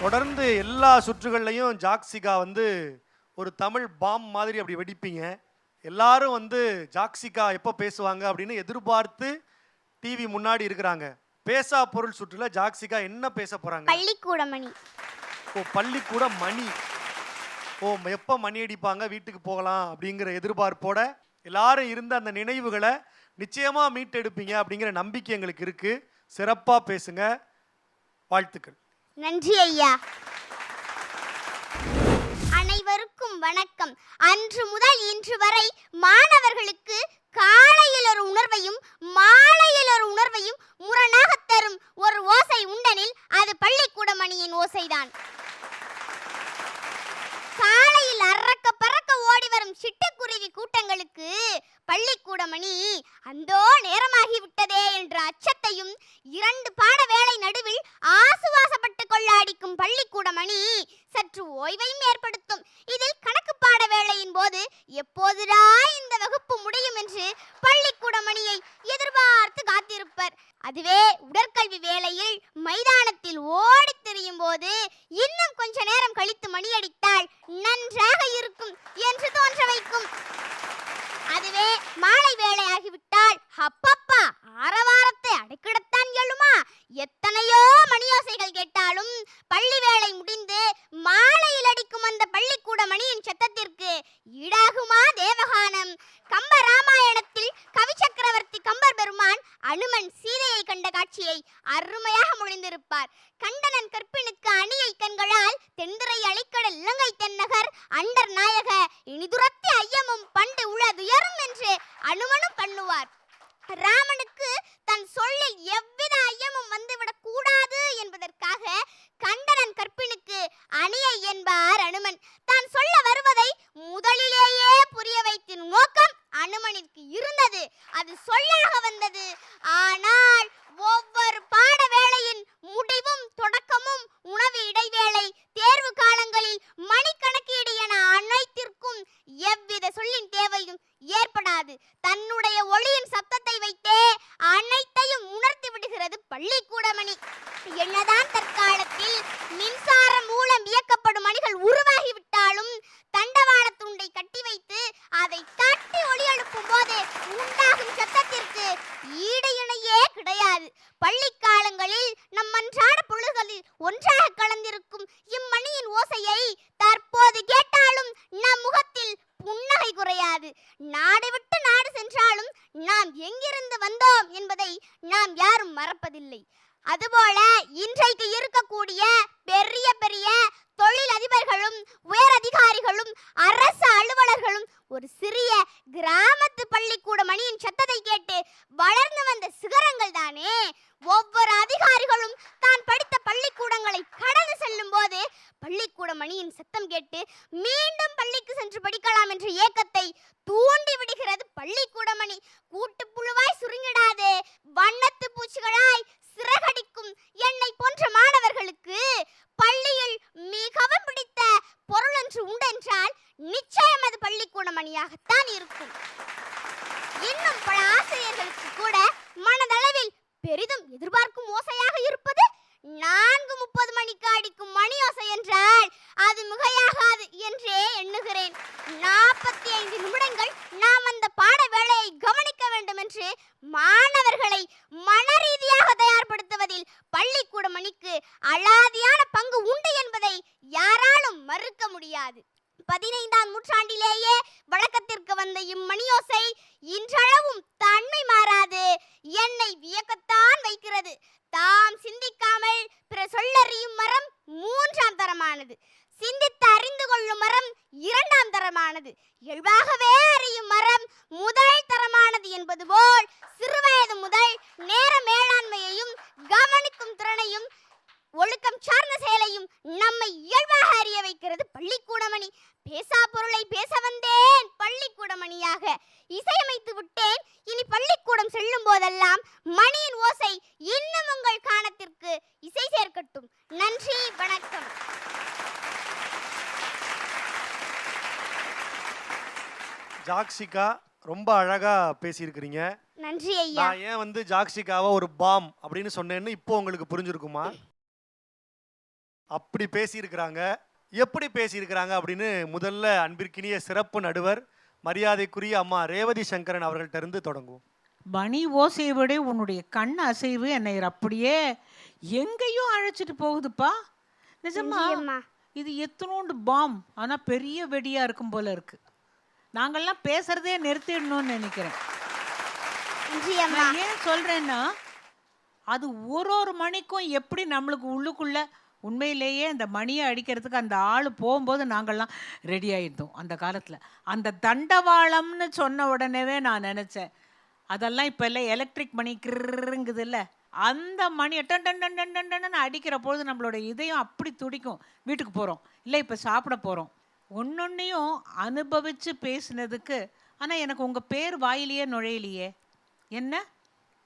தொடர்ந்து எல்லா சுற்றுகள்லையும் ஜாக்சிகா வந்து ஒரு தமிழ் பாம் மாதிரி அப்படி வெடிப்பீங்க. எல்லாரும் வந்து ஜாக்சிகா எப்போ பேசுவாங்க அப்படின்னு எதிர்பார்த்து டிவி முன்னாடி இருக்கிறாங்க. பேசா பொருள் சுற்றுல ஜாக்சிகா என்ன பேச போறாங்க? பள்ளிக்கூட மணி ஓ பள்ளிக்கூட மணி ஓ எப்போ மணி அடிப்பாங்க? வீட்டுக்கு போகலாம் அப்படிங்கிற எதிர்பார்ப்போட எல்லாரும் இருந்த அந்த நினைவுகளை நிச்சயமா மீட்டெடுப்பீங்க அப்படிங்கிற நம்பிக்கை எங்களுக்கு இருக்கு. சிறப்பா பேசுங்க. வாழ்த்துக்கள். நன்றி ஐயா. அனைவருக்கும் வணக்கம். அன்று முதல் இன்று வரை மாணவர்களுக்கு காலையில் ஒரு உணர்வையும் மாலையில் ஒரு உணர்வையும் முரணாக தரும் ஒரு ஓசை உண்டெனில் அது பள்ளிக்கூட மணியின் ஓசைதான். காலையில் அறக்க பறக்க ஓடி வரும் சிட்டுக்குருவி கூட்டங்களுக்கு பள்ளிக்கூட மணி அந்தோ நேரமாகிவிட்டதே என்ற அச்சத்தையும் இரண்டு பாட வேலை நடுவில் ஆசுவாசப்பட்டு கொள்ள அடிக்கும் பள்ளிக்கூட மணி சற்று ஓய்வையும் ஏற்படுத்தும். இதில் கணக்கு பாட வேளையின் போது எப்போதுடா இந்த அனுமன் சீதையை கண்ட காட்சியை அருமையாக முடிந்திருப்பார் கண்டனன் கற்பினுக்கு அணியை கண்களால் தென்திரை அலைக்கடல் இலங்கை தென்னகர் அண்டர் நாயக இனிதுரத்தி ஐயமும் பண்டு உளதுயரும் என்று அனுமனும் பண்ணுவார் ராமனுக்கு தன் சொல்லில் எவ்வளவு அதுபோல இன்றைக்கு இருக்கக்கூடிய பெரிய பெரிய தொழில் அதிபர்களும் உயர் அதிகாரிகளும் அரசு அலுவலர்களும் ஒரு சிறிய கிராமத்து பள்ளிக்கூட மணியின் சத்தத்தை கேட்டு வளர்ந்து வந்த சிகரங்கள் தானே? ஒவ்வொரு அதிகாரிகளும் தான் படித்த பள்ளிக்கூடங்களை கடந்து செல்லும் போது பள்ளிக்கூட மணியின் சத்தம் கேட்டு மீண்டும் பள்ளிக்கு சென்று படிக்கலாம் என்ற ஏக்கத்தை தூண்டி விடுகிறது பள்ளிக்கூட மணி கூட்டுப்புழுவாய் சுருங்கிடாதே. வண்ணத்து பூச்சிகளாய் சிறகடிக்கும் என்னை போன்ற மாணவர்களுக்கு பள்ளியில் மிகவும் பிடித்த பொருள் ஒன்று உண்டென்றால் நிச்சயம் அது பள்ளிக்கூட மணியாகத்தான் இருக்கும். இன்னும் பல ஆசிரியர்களுக்கு கூட மனதளவில் பெரிதும் எதிர்பார்க்கும் ஓசையாக இருப்பது நான்கு முப்பது மணிக்கு அடிக்கும் மணி ஓசை என்றால் அது மிகையாகாது என்றே எண்ணுகிறேன். நாற்பத்தி ஐந்து நிமிடங்கள் நாம் அந்த பாட வேலையை கவனிக்க வேண்டும் என்று மாணவர்களை வியக்கத்தான் தாம் சிந்திக்காமல் பிற சொல்லறியும் மரம் மூன்றாம் தரமானது. சிந்தித்து அறிந்து கொள்ளும் மரம் இரண்டாம் தரமானது. இயல்பாகவே அறியும் மரம் முதல் தரமானது என்பது போல் சிறுவயது முதல் நேர மேலாண்மையையும் கவனிக்கும் திறனையும் ஒழுக்கம் சார்ந்த செயலையும் நம்மை இயல்பாக அறிய வைக்கிறது பள்ளிக்கூடமணி பேசா பொருளை பேச வந்தேன் பள்ளிக்கூடமணியாக இசையமைத்து விட்டேன் இனி பள்ளிக்கூடம் செல்லும் போதெல்லாம் மணியின் ஓசை இன்னும் உங்கள் கானத்திற்கு இசை சேர்க்கட்டும் நன்றி வணக்கம் ஜாக்சிகா ரொம்ப அழகா பேசியிருக்கிறீங்க. நன்றி ஐயா. நான் ஏன் வந்து ஜாக்சிகாவை ஒரு பாம் அப்படின்னு சொன்னேன்னு இப்போ உங்களுக்கு புரிஞ்சிருக்குமா? அப்படி பேசியிருக்கிறாங்க. எப்படி பேசியிருக்கிறாங்க அப்படின்னு முதல்ல அன்பிற்கினிய சிறப்பு நடுவர் மரியாதைக்குரிய அம்மா ரேவதி சங்கரன் அவர்கள்ட்ட இருந்து தொடங்குவோம். மணி ஓசையை விட உன்னுடைய கண் அசைவு என்னை அப்படியே எங்கேயோ அழைச்சிட்டு போகுதுப்பா. நிஜமா. இது எத்தனோண்டு பாம்? ஆனா பெரிய வெடியா இருக்கும் போல இருக்கு. நாங்கெல்லாம் பேசுறதே நிறுத்திடணும்னு நினைக்கிறேன். நான் ஏன் சொல்றேன்னா அது ஒரு ஒரு மணிக்கும் எப்படி நம்மளுக்கு உள்ளுக்குள்ள உண்மையிலேயே அந்த மணியை அடிக்கிறதுக்கு அந்த ஆள் போகும்போது நாங்கள்லாம் ரெடி ஆயிருந்தோம் அந்த காலத்தில். அந்த தண்டவாளம்னு சொன்ன உடனேவே நான் நினச்சேன் அதெல்லாம் இப்போ எல்லாம் எலக்ட்ரிக் மணி கிருங்குது இல்லை அந்த மணி டன் டன் டன் டன் டன் அடிக்கிற பொழுது நம்மளோட இதயம் அப்படி துடிக்கும். வீட்டுக்கு போகிறோம் இல்லை இப்போ சாப்பிட போகிறோம் ஒன்னொன்னையும் அனுபவித்து பேசினதுக்கு ஆனால் எனக்கு உங்கள் பேர் வாயிலேயே நுழையலையே. என்ன?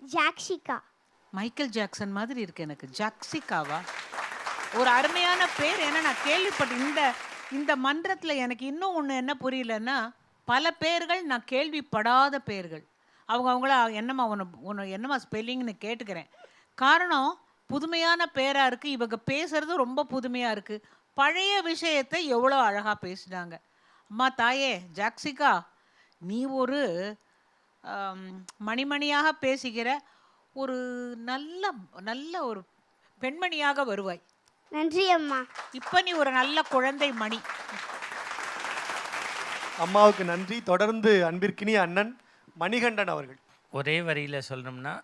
ஜாக்ஷிகா. மைக்கேல் ஜாக்சன் மாதிரி இருக்கு எனக்கு. ஜாக்சிகாவா ஒரு அருமையான பேர். ஏன்னா நான் கேள்விப்பட்டேன் இந்த இந்த மன்றத்தில் எனக்கு இன்னும் ஒன்று என்ன புரியலன்னா பல பேர்கள் நான் கேள்விப்படாத பேர்கள். அவங்க அவங்கள என்னம்மா உன்னை உன்னை என்னம்மா ஸ்பெல்லிங்னு கேட்டுக்கிறேன். காரணம் புதுமையான பேராக இருக்குது இவங்க பேசுறது ரொம்ப பேசுறது இருக்குது பழைய விஷயத்தை எவ்வளோ அழகாக பேசினாங்க. அம்மா தாயே ஜாக்சிகா நீ ஒரு மணிமணியாக பேசுகிற ஒரு நல்ல நல்ல ஒரு பெண்மணியாக வருவாய். நன்றி அம்மா. இப்போ நீ ஒரு நல்ல குழந்தை மணி. அம்மாவுக்கு நன்றி. தொடர்ந்து அன்பிற்கினிய அண்ணன் மணிகண்டன் அவர்கள். ஒரே வரியில் சொல்லணும்னா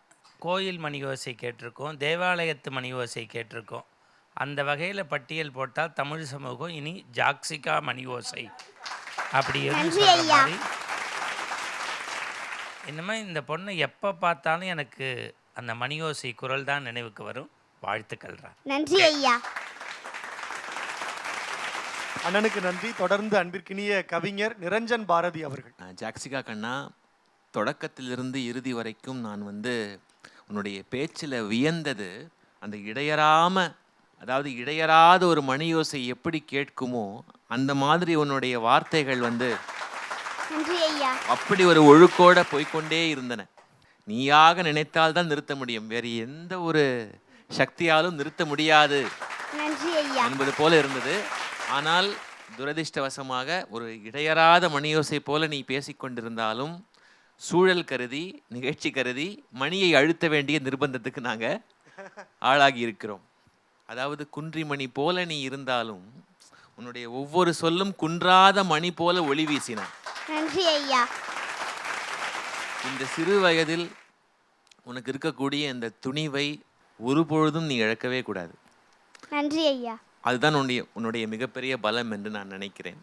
கோயில் மணி ஓசை கேட்டிருக்கோம் தேவாலயத்து மணி ஓசை கேட்டிருக்கோம். அந்த வகையில் பட்டியல் போட்டால் தமிழ் சமூகம் இனி ஜாக்சிகா மணி ஓசை அப்படி. மாதிரி. இனிமே இந்த பொண்ணு எப்போ பார்த்தாலும் எனக்கு அந்த மணி ஓசை குரல் தான் நினைவுக்கு வரும். வாழ்த்துக்கள்றா நன்றி ஐயா. அண்ணனுக்கு நன்றி. தொடர்ந்து அன்பிற்கினிய கவிஞர் நிரஞ்சன் பாரதி அவர்கள். நான் ஜாக்சிகா கண்ணா தொடக்கத்திலிருந்து இறுதி வரைக்கும் நான் வந்து உன்னுடைய பேச்சில் வியந்தது அந்த இடையறாம அதாவது இடையறாத ஒரு மணியோசை எப்படி கேட்குமோ அந்த மாதிரி உன்னுடைய வார்த்தைகள் வந்து அப்படி ஒரு ஒழுக்கோட போய்க்கொண்டே இருந்தன. நீயாக நினைத்தால் தான் நிறுத்த முடியும். வேறு எந்த ஒரு சக்தியாலும் நிறுத்த முடியாது என்பது போல இருந்தது. ஆனால் துரதிர்ஷ்டவசமாக ஒரு இடையறாத மணியோசை போல நீ பேசிக்கொண்டிருந்தாலும் சூழல் கருதி நிகழ்ச்சி கருதி மணியை அழுத்த வேண்டிய நிர்பந்தத்துக்கு நாங்கள் ஆளாகி இருக்கிறோம். அதாவது குன்றி மணி போல நீ இருந்தாலும் உன்னுடைய ஒவ்வொரு சொல்லும் குன்றாத மணி போல ஒளி வீசின. நன்றி ஐயா. இந்த சிறு வயதில் உனக்கு இருக்கக்கூடிய இந்த துணிவை ஒருபொழுதும் நீ இழக்கவே கூடாது. நன்றி ஐயா. அதுதான் உன்னுடைய உன்னுடைய மிகப்பெரிய பலம் என்று நான் நினைக்கிறேன்.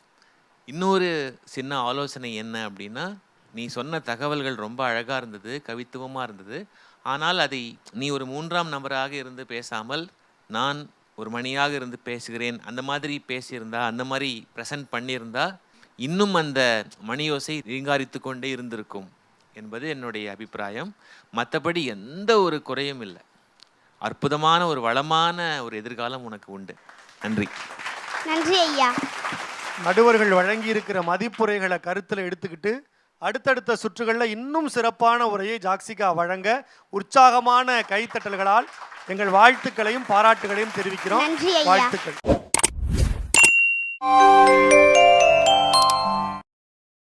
இன்னொரு சின்ன ஆலோசனை என்ன அப்படின்னா நீ சொன்ன தகவல்கள் ரொம்ப அழகாக இருந்தது கவித்துவமாக இருந்தது. ஆனால் அதை நீ ஒரு மூன்றாம் நபராக இருந்து பேசாமல் நான் ஒரு மணியாக இருந்து பேசுகிறேன் அந்த மாதிரி பேசியிருந்தா அந்த மாதிரி ப்ரெசன்ட் பண்ணியிருந்தா இன்னும் அந்த மணியோசை ரீங்காரித்து கொண்டே இருந்திருக்கும் என்பது என்னுடைய அபிப்பிராயம். மற்றபடி எந்த ஒரு குறையும் இல்லை. அற்புதமான ஒரு வளமான ஒரு எதிர்காலம் உனக்கு உண்டு. நன்றி. நன்றி ஐயா. நடுவர்கள் வழங்கி இருக்கிற மதிப்புரைகளை கருத்தில் எடுத்துக்கிட்டு அடுத்தடுத்த சுற்றுகளில் இன்னும் சிறப்பான உரையை ஜாக்சிகா வழங்க உற்சாகமான கைத்தட்டல்களால் எங்கள் வாழ்த்துக்களையும் பாராட்டுகளையும் தெரிவிக்கிறோம். வாழ்த்துக்கள்